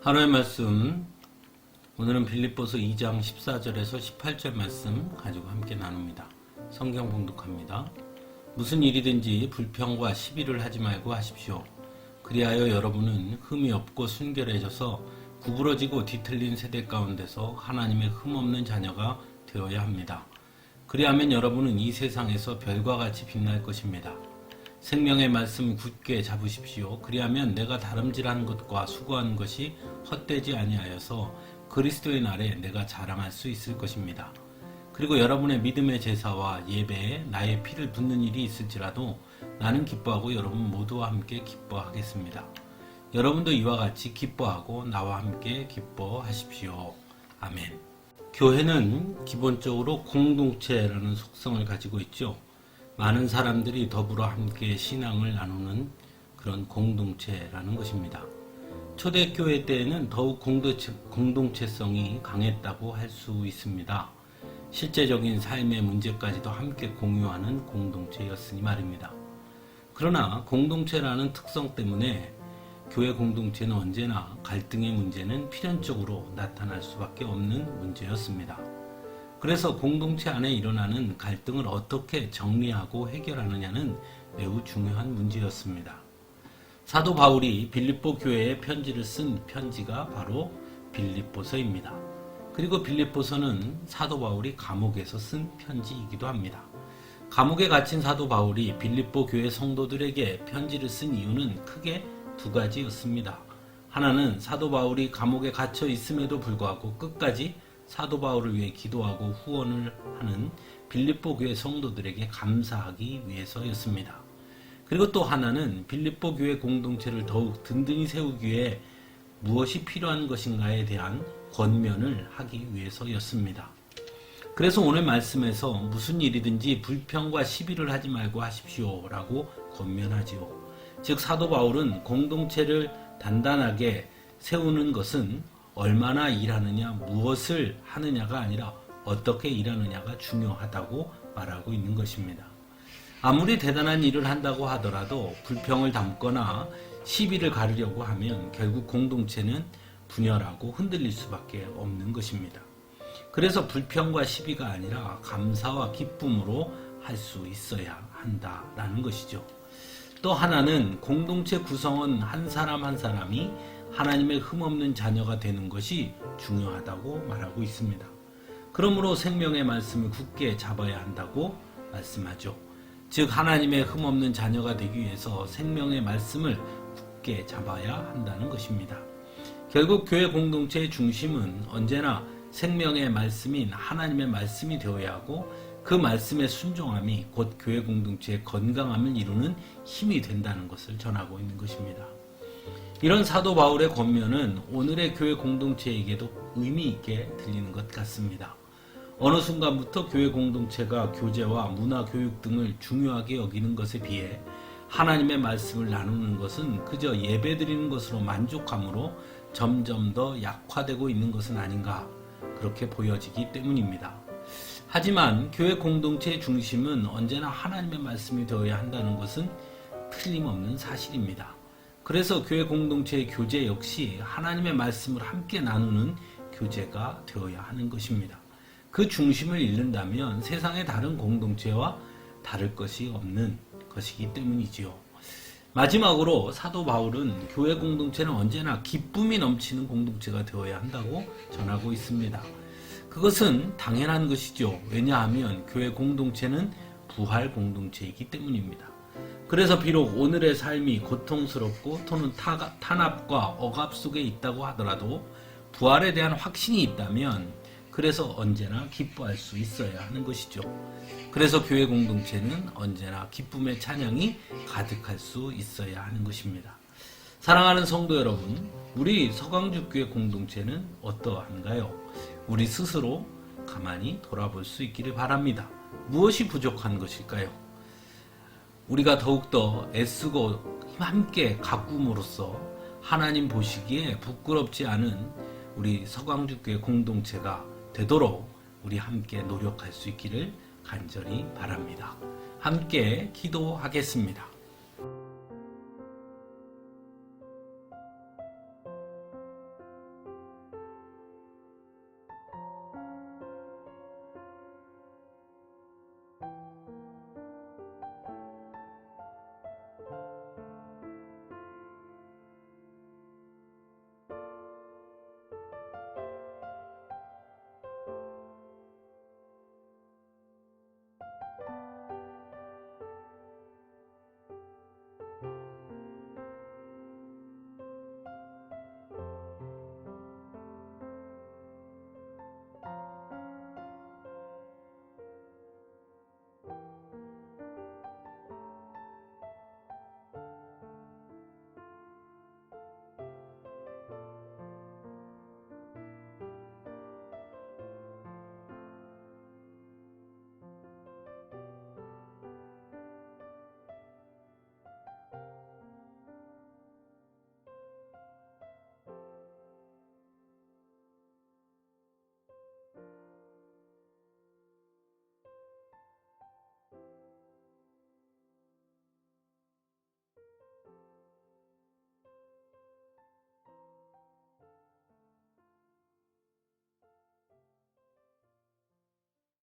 하루의 말씀 오늘은 빌립보서 2장 14절에서 18절 말씀 가지고 함께 나눕니다. 성경 봉독합니다. 무슨 일이든지 불평과 시비를 하지 말고 하십시오. 그리하여 여러분은 흠이 없고 순결해져서 구부러지고 뒤틀린 세대 가운데서 하나님의 흠 없는 자녀가 되어야 합니다. 그리하면 여러분은 이 세상에서 별과 같이 빛날 것입니다. 생명의 말씀 굳게 잡으십시오. 그리하면 내가 다름질한 것과 수고한 것이 헛되지 아니하여서 그리스도의 날에 내가 자랑할 수 있을 것입니다. 그리고 여러분의 믿음의 제사와 예배에 나의 피를 붓는 일이 있을지라도 나는 기뻐하고 여러분 모두와 함께 기뻐하겠습니다. 여러분도 이와 같이 기뻐하고 나와 함께 기뻐하십시오. 아멘. 교회는 기본적으로 공동체라는 속성을 가지고 있죠. 많은 사람들이 더불어 함께 신앙을 나누는 그런 공동체라는 것입니다. 초대교회 때에는 더욱 공동체, 공동체성이 강했다고 할 수 있습니다. 실제적인 삶의 문제까지도 함께 공유하는 공동체였으니 말입니다. 그러나 공동체라는 특성 때문에 교회 공동체는 언제나 갈등의 문제는 필연적으로 나타날 수밖에 없는 문제였습니다. 그래서 공동체 안에 일어나는 갈등을 어떻게 정리하고 해결하느냐는 매우 중요한 문제였습니다. 사도 바울이 빌립보 교회에 편지를 쓴 편지가 바로 빌립보서입니다. 그리고 빌립보서는 사도 바울이 감옥에서 쓴 편지이기도 합니다. 감옥에 갇힌 사도 바울이 빌립보 교회 성도들에게 편지를 쓴 이유는 크게 두 가지였습니다. 하나는 사도 바울이 감옥에 갇혀 있음에도 불구하고 끝까지 사도 바울을 위해 기도하고 후원을 하는 빌립보 교회 성도들에게 감사하기 위해서였습니다. 그리고 또 하나는 빌립보 교회 공동체를 더욱 든든히 세우기 위해 무엇이 필요한 것인가에 대한 권면을 하기 위해서였습니다. 그래서 오늘 말씀에서 무슨 일이든지 불평과 시비를 하지 말고 하십시오라고 권면하지요. 즉 사도 바울은 공동체를 단단하게 세우는 것은 얼마나 일하느냐, 무엇을 하느냐가 아니라 어떻게 일하느냐가 중요하다고 말하고 있는 것입니다. 아무리 대단한 일을 한다고 하더라도 불평을 담거나 시비를 가르려고 하면 결국 공동체는 분열하고 흔들릴 수밖에 없는 것입니다. 그래서 불평과 시비가 아니라 감사와 기쁨으로 할 수 있어야 한다라는 것이죠. 또 하나는 공동체 구성원 한 사람 한 사람이 하나님의 흠없는 자녀가 되는 것이 중요하다고 말하고 있습니다. 그러므로 생명의 말씀을 굳게 잡아야 한다고 말씀하죠. 즉 하나님의 흠없는 자녀가 되기 위해서 생명의 말씀을 굳게 잡아야 한다는 것입니다. 결국 교회 공동체의 중심은 언제나 생명의 말씀인 하나님의 말씀이 되어야 하고 그 말씀의 순종함이 곧 교회 공동체의 건강함을 이루는 힘이 된다는 것을 전하고 있는 것입니다. 이런 사도 바울의 권면은 오늘의 교회 공동체에게도 의미 있게 들리는 것 같습니다. 어느 순간부터 교회 공동체가 교제와 문화 교육 등을 중요하게 여기는 것에 비해 하나님의 말씀을 나누는 것은 그저 예배 드리는 것으로 만족함으로 점점 더 약화되고 있는 것은 아닌가 그렇게 보여지기 때문입니다. 하지만 교회 공동체의 중심은 언제나 하나님의 말씀이 되어야 한다는 것은 틀림없는 사실입니다. 그래서 교회 공동체의 교제 역시 하나님의 말씀을 함께 나누는 교제가 되어야 하는 것입니다. 그 중심을 잃는다면 세상의 다른 공동체와 다를 것이 없는 것이기 때문이지요. 마지막으로 사도 바울은 교회 공동체는 언제나 기쁨이 넘치는 공동체가 되어야 한다고 전하고 있습니다. 그것은 당연한 것이죠. 왜냐하면 교회 공동체는 부활 공동체이기 때문입니다. 그래서 비록 오늘의 삶이 고통스럽고 또는 탄압과 억압 속에 있다고 하더라도 부활에 대한 확신이 있다면 그래서 언제나 기뻐할 수 있어야 하는 것이죠. 그래서 교회 공동체는 언제나 기쁨의 찬양이 가득할 수 있어야 하는 것입니다. 사랑하는 성도 여러분, 우리 서강주 교회 공동체는 어떠한가요? 우리 스스로 가만히 돌아볼 수 있기를 바랍니다. 무엇이 부족한 것일까요? 우리가 더욱더 애쓰고 함께 가꿈으로써 하나님 보시기에 부끄럽지 않은 우리 서광주교회 공동체가 되도록 우리 함께 노력할 수 있기를 간절히 바랍니다. 함께 기도하겠습니다.